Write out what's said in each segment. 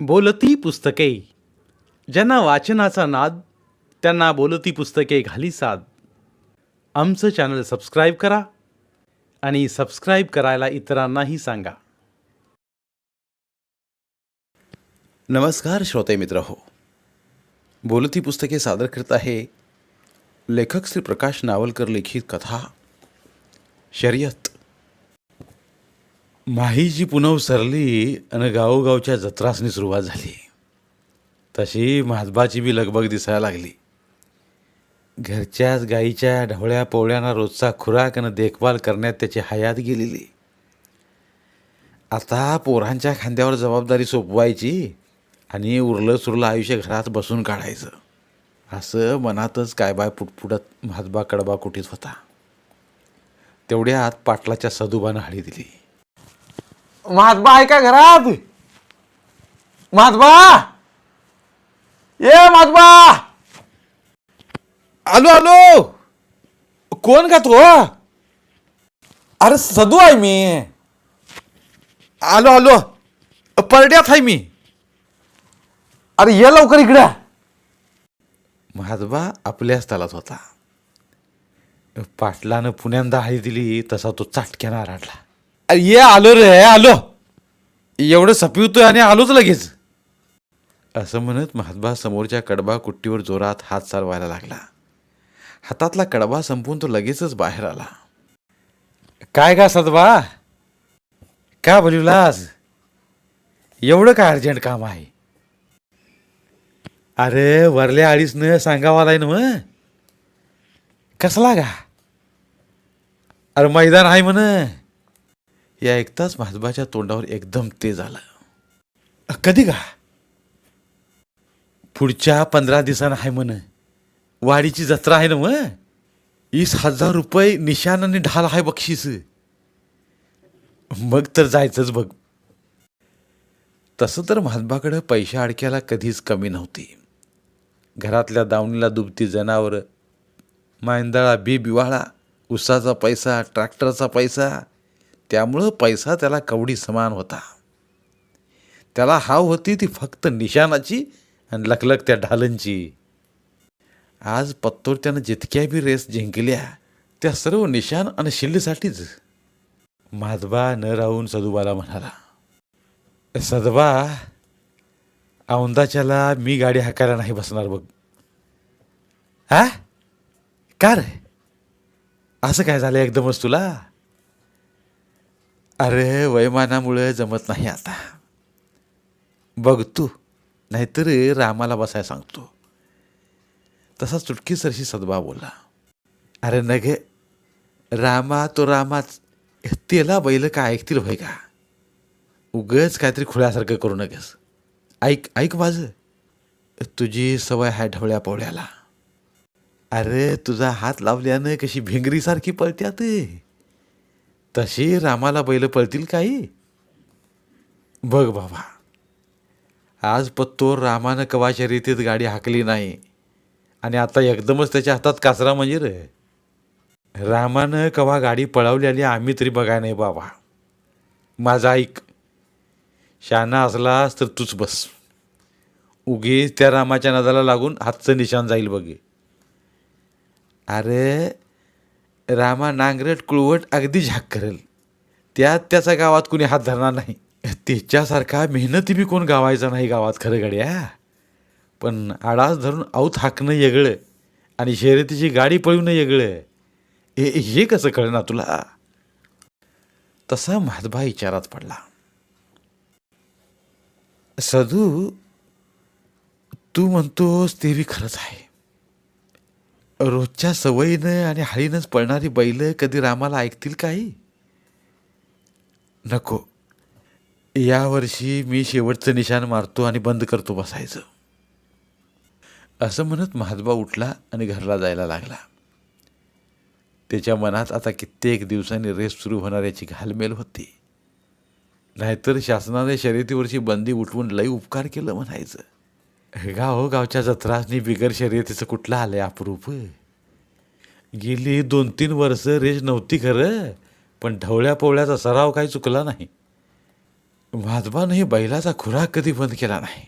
बोलती पुस्तके. ज्यांना वाचनाचा नाद त्यांना बोलती पुस्तके घाली साद. आमचं चॅनल सबस्क्राईब करा आणि सबस्क्राईब करायला इतरांनाही सांगा. नमस्कार श्रोते मित्र हो. बोलती पुस्तके सादर करत आहे लेखक श्री प्रकाश नावलकर लिखित कथा शर्यत. माहीची पुनव सरली आणि गावोगावच्या जत्रासनी सुरुवात झाली. तशी महाजबाची बी लगबग दिसायला लागली. घरच्याच गाईच्या ढवळ्या पोवळ्यांना रोजचा खुराक आणि देखभाल करण्यात त्याची हयात गेलेली. आता पोरांच्या खांद्यावर जबाबदारी सोपवायची आणि उरलं सुरलं आयुष्य घरात बसून काढायचं. असं मनातच काय बाय पुटपुटत महादबा कडबा कुठीत होता. तेवढ्यात पाटलाच्या सदुबानं हळी दिली. महात्मा आहे का घरात. महात्मा. ये महात्मा. आलो आलो. कोण का तो अरे सदू आहे मी. आलो आलो. परड्यात आहे मी. अरे ये लवकर इकडे. महाजबा आपल्या स्थलात होता. पाटलानं पुण्यांदा हळी दिली तसा तो चाटक्यानं आराडला. ये आलो रे आलो. एवढं सपिवतोय आणि आलोच लगेच. असं म्हणत महात्मा समोरच्या कडबा कुट्टीवर जोरात हात चालवायला लागला. हातातला कडबा संपून तो लगेचच बाहेर आला. काय का सदबा? का आज एवढं काय अर्जंट काम आहे? अरे वरल्या आळीच न सांगावालाय ना मग कसला का अरे मैदान आहे म्हण. या ऐकताच महाजबाच्या तोंडावर एकदम तेज आलं कधी का? पुढच्या पंधरा दिवसानं आहे म्हण. वाडीची जत्रा आहे ना मग वीस हजार रुपये निशाण आणि ढाल आहे बक्षीस. मग तर जायचंच बघ. तसं तर महात्माकडं पैशा अडक्याला कधीच कमी नव्हती. घरातल्या दावणीला दुबती जनावरं मांदळा बी बिवाळा उसाचा पैसा ट्रॅक्टरचा पैसा त्यामुळं पैसा त्याला कवडी समान होता. त्याला हाव होती ती फक्त निशाणाची आणि लखलख त्या ढालांची आज पत्तोर त्यानं जितक्या बी रेस जिंकल्या त्या सर्व निशाण आणि शिल्लीसाठीच. माधबा न राहून सदुबाला म्हणाला सदबा औंदाच्याला मी गाडी हाकायला नाही बसणार बघ. हा का रे? असं काय झालं एकदमच तुला? अरे वयमानामुळे जमत नाही आता. बघ तू नाहीतर रामाला बसाय सांगतो. तसा चुटकीसरशी सदबा बोला. अरे नगे रामा तो रामाच. त्याला बैल का ऐकतील भाई का? उगच काहीतरी खुळ्यासारखं करू नकेस ऐक ऐक माझं. तुझी सवय आहे ढवळ्या पवळ्याला अरे तुझा हात लावल्यानं कशी भिंगरीसारखी पळत्यात. तशी रामाला बैल पळतील काही? बघ बाबा. आज पत्तोर रामानं कवाच्या रीतीत गाडी हाकली नाही. आणि आता एकदमच त्याच्या हातात कासरा म्हणजे रे रामानं कवा गाडी पळवली आली आम्ही तरी बघाय नाही बाबा. माझा ऐक. शाना असलास तर तूच बस. उगीच त्या रामाच्या नदाला लागून हातचं निशाण जाईल बघे. अरे रामा नांगरट कुळवट अगदी झाक करेल. त्यात त्याचा गावात कुणी हात धरणार नाही. त्याच्यासारखा मेहनती बी कोण गावायचा नाही गावात खरं गड्या. पण आडास धरून आऊत हाकणं येगळं आणि शर्यतीची गाडी पळवणं येगळं हे हे कसं कळणार तुला? तसा महादबा विचारात पडला. सदू तू म्हणतोस ते बी खरंच आहे. रोजच्या सवयीनं आणि हळीनंच पळणारी बैलं कधी रामाला ऐकतील काही? नको. यावर्षी मी शेवटचं निशाण मारतो आणि बंद करतो बसायचं. असं म्हणत महादबा उठला आणि घरला जायला लागला. त्याच्या मनात आता कित्येक दिवसांनी रेस सुरू होणार याची घालमेल होती. नाहीतर शासनाने शर्यतीवरची बंदी उठवून लई उपकार केलं म्हणायचं. गाव गावच्या जत्रासनी बिगर शर्यतीचं कुठलं आलंय अप्रूप? गेली दोन तीन वर्ष रेस नव्हती खरं पण ढवळ्या पोवळ्याचा सराव काही चुकला नाही. महात्मानंही बैलाचा खुराक कधी बंद केला नाही.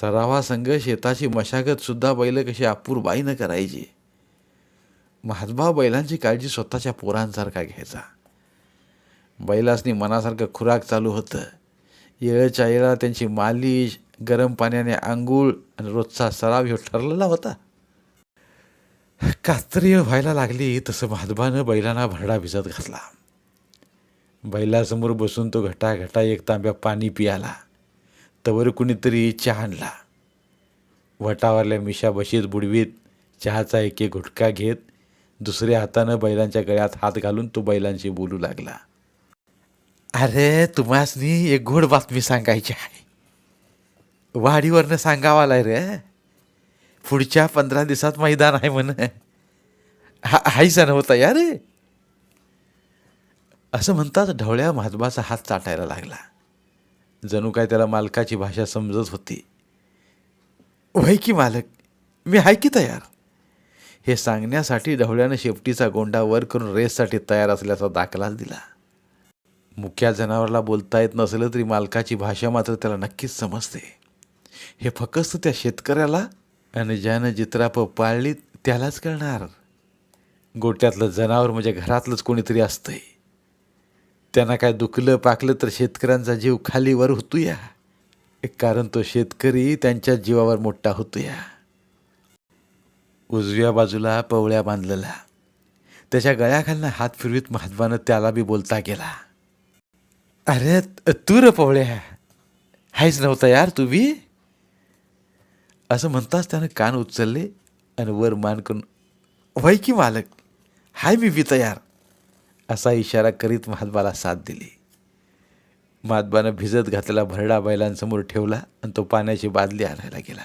सरावासंग शेताची मशागतसुद्धा बैल कशी अपूर्बाईनं करायची? महात्मा बैलांची काळजी स्वतःच्या पोरांसारखा घ्यायचा. बैलासनी मनासारखं खुराक चालू होतं. येळच्या येळा त्यांची मालिश गरम पाण्याने आंघोळ आणि रोजचा सराव ह्यो ठरलेला होता. कात्रीय व्हायला लागली तसं महात्मानं बैलांना भरडा भिजत घातला. बैलासमोर बसून तो घटा घटा एक तांब्या पाणी पियाला. तवर कुणीतरी चहा आणला. वटावरल्या मिशा बशीत बुडवीत चहाचा एक एक घुटका घेत दुसऱ्या हातानं बैलांच्या गळ्यात हात घालून तो बैलांशी बोलू लागला. अरे तुम्हासनी एक गोड बातमी सांगायची आहे. वाढीवरनं सांगावा आलाय रे. पुढच्या पंधरा दिवसात मैदान आहे म्हण. हा सण होता या रे. असं म्हणतात ढवळ्या महात्माचा हात चाटायला लागला. जणू काय त्याला मालकाची भाषा समजत होती. वय की मालक मी आहे की तयार? हे सांगण्यासाठी ढवळ्यानं शेपटीचा गोंडा वर करून रेससाठी तयार असल्याचा दाखलाच दिला. मुख्या जनावरला बोलता येत नसलं तरी मालकाची भाषा मात्र त्याला नक्कीच समजते. हे फक्त त्या शेतकऱ्याला आणि ज्यानं जित्राप पाळली त्यालाच कळणार. गोट्यातलं जनावर म्हणजे घरातलंच कोणीतरी असतंय. त्यांना काय दुखलं पाकलं तर शेतकऱ्यांचा जीव खाली वर होतो या कारण तो शेतकरी त्यांच्या जीवावर मोठा होतो या उजव्या बाजूला पवळ्या बांधलेला. त्याच्या गळ्याखालनं हात फिरवीत महात्मानं त्याला बी बोलता गेला. अरे तू र पवळ्या. हायच नव्हता यार तू बी? असं म्हणताच त्यानं कान उचलले आणि वर मान करून वय की मालक? हाय मी बी तयार असा इशारा करीत महात्माला साथ दिली. महात्मानं भिजत घातलेला भरडा बैलांसमोर ठेवला आणि तो पाण्याची बादली आणायला गेला.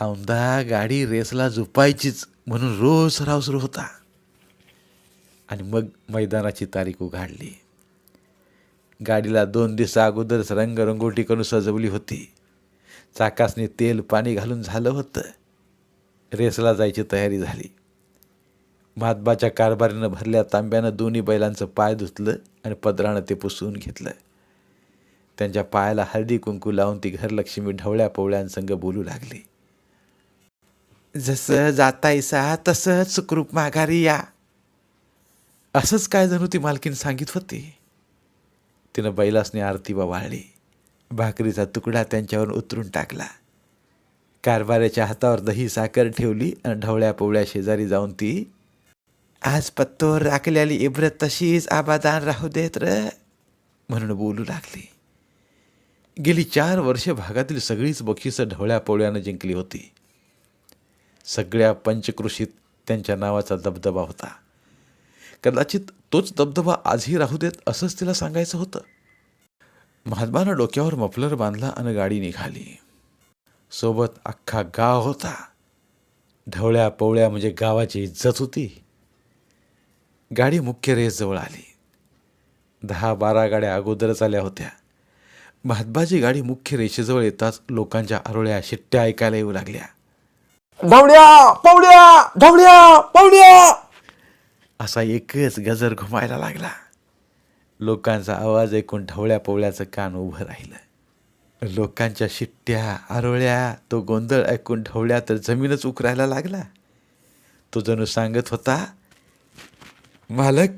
औंदा गाडी रेसला झोपायचीच म्हणून रोज सराव सुरू होता. आणि मग मैदानाची तारीख उघाडली. गाडीला दोन दिवसा अगोदरच रंगरंगोटी करून सजवली होती. चाकासने तेल पाणी घालून झालं होतं. रेसला जायची तयारी झाली. महात्माच्या कारभारीनं भरल्या तांब्यानं दोन्ही बैलांचं पाय धुतलं आणि पदरानं ते पुसून घेतलं. त्यांच्या पायाला हळदी कुंकू लावून ती घरलक्ष्मी ढवळ्या पवळ्यांसंग बोलू लागली. जसं जातायसा तसं सुखरूप माघारी या. असंच काय जणू ती मालकीन सांगित होती. तिनं बैलासने आरती वाळली. भाकरीचा तुकडा त्यांच्यावर उतरून टाकला. कारभाऱ्याच्या हातावर दही साखर ठेवली आणि ढवळ्या पोवळ्या शेजारी जाऊन ती आज पत्तोर राखलेली इब्रत तशीच आबादान राहू देत र म्हणून बोलू लागली. गेली चार वर्षे भागातील सगळीच बक्षिसं ढवळ्या पोवळ्यानं जिंकली होती. सगळ्या पंचकृषीत त्यांच्या नावाचा दबदबा होता. कदाचित तोच दबदबा आजही राहू देत असंच तिला सांगायचं होतं. महात्मानं डोक्यावर मफलर बांधला आणि गाडी निघाली. सोबत अख्खा गाव होता. ढवळ्या पवळ्या म्हणजे गावाची इज्जत होती. गाडी मुख्य रेसजवळ आली. दहा बारा गाड्या अगोदरच आल्या होत्या. महात्माची गाडी मुख्य रेषेजवळ येताच लोकांच्या आरोळ्या शिट्ट्या ऐकायला येऊ लागल्या. धावड्या पावड्या धावड्या पावड्या! असा एकच गजर घुमायला लागला. लोकांचा आवाज ऐकून ढवळ्या पवळ्याचं कान उभं राहिलं लोकांच्या शिट्ट्या आरोळ्या तो गोंधळ ऐकून ढवळ्या तर जमीनच उकरायला लागला. तो जणू सांगत होता मालक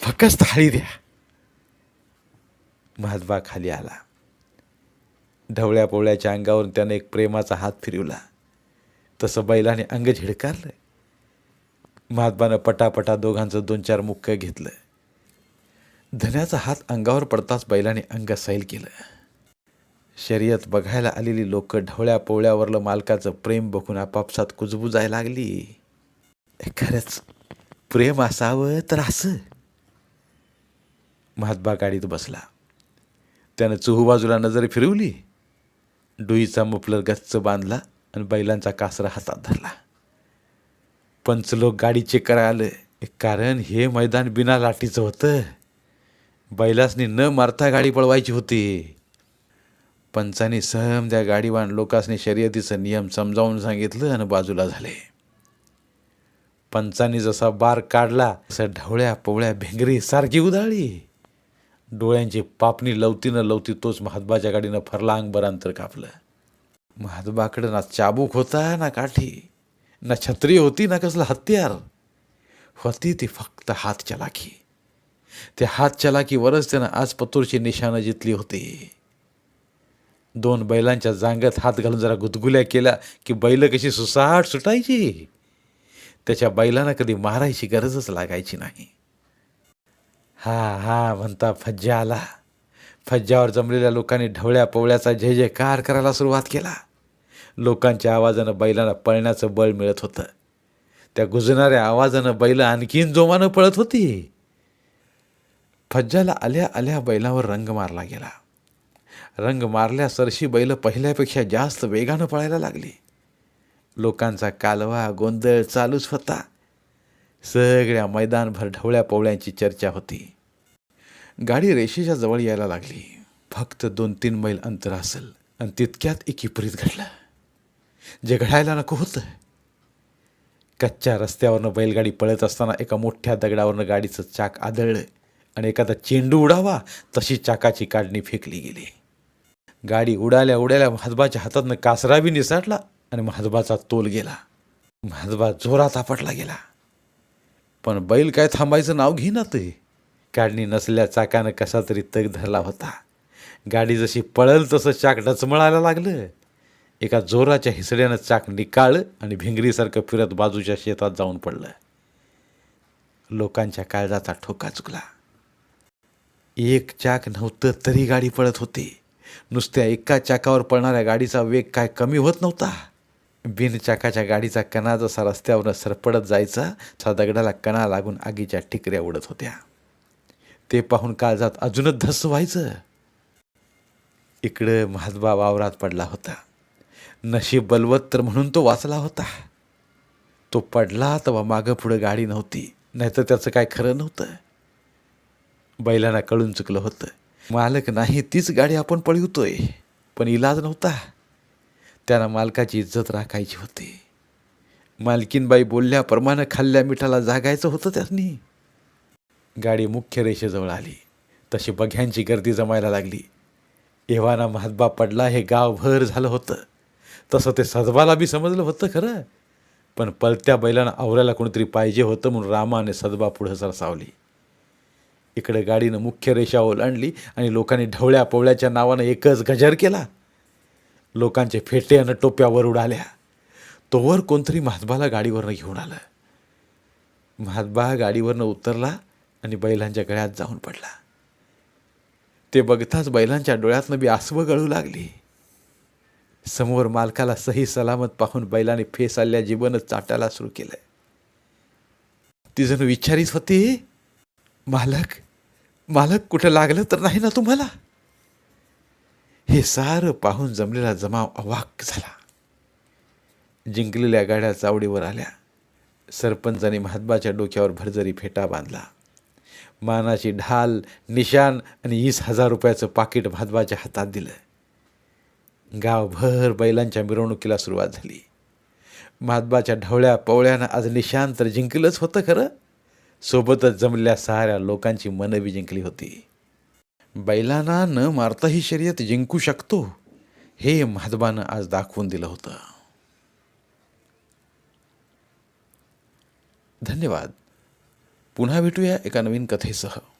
फकस्त थाळी द्या. महात्मा खाली आला. ढवळ्या पोवळ्याच्या अंगावरून त्यानं एक प्रेमाचा हात फिरवला. तसं बैलाने अंग झिडकारलं. महात्मानं पटापटा दोघांचं दोन चार मुक्क घेतलं. धन्याचा हात अंगावर पडताच बैलाने अंग सैल केलं. शर्यत बघायला आलेली लोक ढवळ्या पोवळ्यावरलं मालकाचं प्रेम बघून आपापसात कुजबुजायला लागली. खरंच प्रेम असावं तर असं. महात्मा गाडीत बसला. त्यानं चोहूबाजूला नजर फिरवली. डुईचा मुफलर गच्च बांधला आणि बैलांचा कासरा हातात धरला. पंच लोक गाडी चेक करायला आलं. कारण हे मैदान बिना लाटीचं होतं. बैलासनी न मारता गाडी पळवायची होती. पंचांनी सहम त्या गाडीवान लोकांसनी शर्यतीचं नियम समजावून सांगितलं आणि बाजूला झाले. पंचांनी जसा बार काढला तसं ढवळ्या पवळ्या भेंगरी सारखी उधाळी डोळ्यांची पापणी लवतीनं लवती तोच महादबाच्या गाडीनं फरला बरांतर कापलं. महादबाकडं ना चाबूक होता ना काठी ना छत्री होती ना कसलं हत्यार. होती ती फक्त हात चलाखी त्या हात चलाकीवरच त्यानं आज पतूरची निशाणं जितली होती. दोन बैलांच्या जांगत हात घालून जरा गुदगुल्या केल्या की बैल कशी सुसाट सुटायची. त्याच्या बैलांना कधी मारायची गरजच लागायची नाही. हा हा म्हणता फज्जा आला फज्जावर जमलेल्या लोकांनी ढवळ्या पवळ्याचा जय जयकार करायला सुरुवात केला. लोकांच्या आवाजानं बैलांना पळण्याचं बळ मिळत होतं. त्या गुजणाऱ्या आवाजानं बैल आणखीन जोमानं पळत होती. फज्जाला आल्या आल्या बैलावर रंग मारला गेला. रंग मारल्या सरशी बैल पहिल्यापेक्षा जास्त वेगानं पळायला लागली. लोकांचा कालवा गोंधळ चालूच होता. सगळ्या मैदानभर ढवळ्या पवळ्यांची चर्चा होती. गाडी रेषेच्या जवळ यायला लागली. फक्त दोन तीन मैल अंतर असेल आणि तितक्यात एक विपरीत घडलं. जे घडायला नको होतं. कच्च्या रस्त्यावरनं बैलगाडी पळत असताना एका मोठ्या दगडावरनं गाडीचं चाक आदळलं. आणि एखादा चेंडू उडावा तशी चाकाची काढणी फेकली गेली. गाडी उडाल्या उडाल्या महादबाच्या हातातनं कासरा बी निसाटला आणि महादबाचा तोल गेला. महादबा जोरात आपटला गेला. पण बैल काय थांबायचं नाव घेईना ते. काढणी नसल्या चाकानं कसा तरी तग धरला होता. गाडी जशी पळल तसं चाक डचमळायला लागलं. एका जोराच्या हिसड्यानं चाक निकाळलं आणि भिंगरीसारखं फिरत बाजूच्या शेतात जाऊन पडलं. लोकांच्या काळजाचा ठोका चुकला. एक चाक नव्हतं तरी गाडी पळत होती. नुसत्या एका चाकावर पळणाऱ्या गाडीचा वेग काय कमी होत नव्हता. बिनचाकाच्या गाडीचा कणा जसा रस्त्यावरनं सरपडत जायचा तसा दगडाला कणा लागून आगीच्या ठिकऱ्या उडत होत्या. ते पाहून काळजात अजूनच धस व्हायचं इकडं महादबा वावरात पडला होता. नशीब बलवत तर म्हणून तो वाचला होता. तो पडला तेव्हा मागं पुढं गाडी नव्हती नाहीतर त्याचं काय खरं नव्हतं. बैलांना कळून चुकलं होतं. मालक नाही तीच गाडी आपण पळवतोय. पण इलाज नव्हता. त्यानं मालकाची इज्जत राखायची होती. मालकीनबाई बोलल्याप्रमाणे खाल्ल्या मिठाला जागायचं होतं त्यांनी. गाडी मुख्य रेषेजवळ आली. तशी बघ्यांची गर्दी जमायला लागली. एव्हाना महादबा पडला हे गावभर झालं होतं. तसं ते सदबाला बी समजलं होतं खरं. पण पलत्या बैलांना आवरायला कोणीतरी पाहिजे होतं म्हणून रामाने सदबा पुढं सरसावली. इकडे गाडीनं मुख्य रेषा ओलांडली आणि लोकांनी ढवळ्या पवळ्याच्या नावानं एकच गजर केला. लोकांचे फेटे आणि टोप्यावर उडाल्या. तोवर कोणतरी महादबाला गाडीवरनं घेऊन आलं. महादबा गाडीवरनं उतरला आणि बैलांच्या गळ्यात जाऊन पडला. ते बघताच बैलांच्या डोळ्यातनं बी आसवं गळू लागली. समोर मालकाला सही सलामत पाहून बैलाने फेस आल्या जीवनच चाटायला सुरू केलं. ती जणू विचारीत होती मालक मालक कुठं लागलं तर नाही ना तुम्हाला? हे सारं पाहून जमलेला जमाव अवाक झाला. जिंकलेल्या गाड्या चावडीवर आल्या. सरपंचाने महात्माच्या डोक्यावर भरजरी फेटा बांधला. मानाची ढाल निशान आणि वीस हजार रुपयाचं पाकिट महात्माच्या हातात दिलं. गावभर बैलांच्या मिरवणुकीला सुरुवात झाली. महात्माच्या ढवळ्या पवळ्यानं आज निशान तर जिंकलंच होतं खरं. सोबतच जमलेल्या साऱ्या लोकांची मनं जिंकली होती. बैलांना न मारता ही शर्यत जिंकू शकतो हे महात्मानं आज दाखवून दिलं होतं. धन्यवाद. पुन्हा भेटूया एका नवीन कथेसह.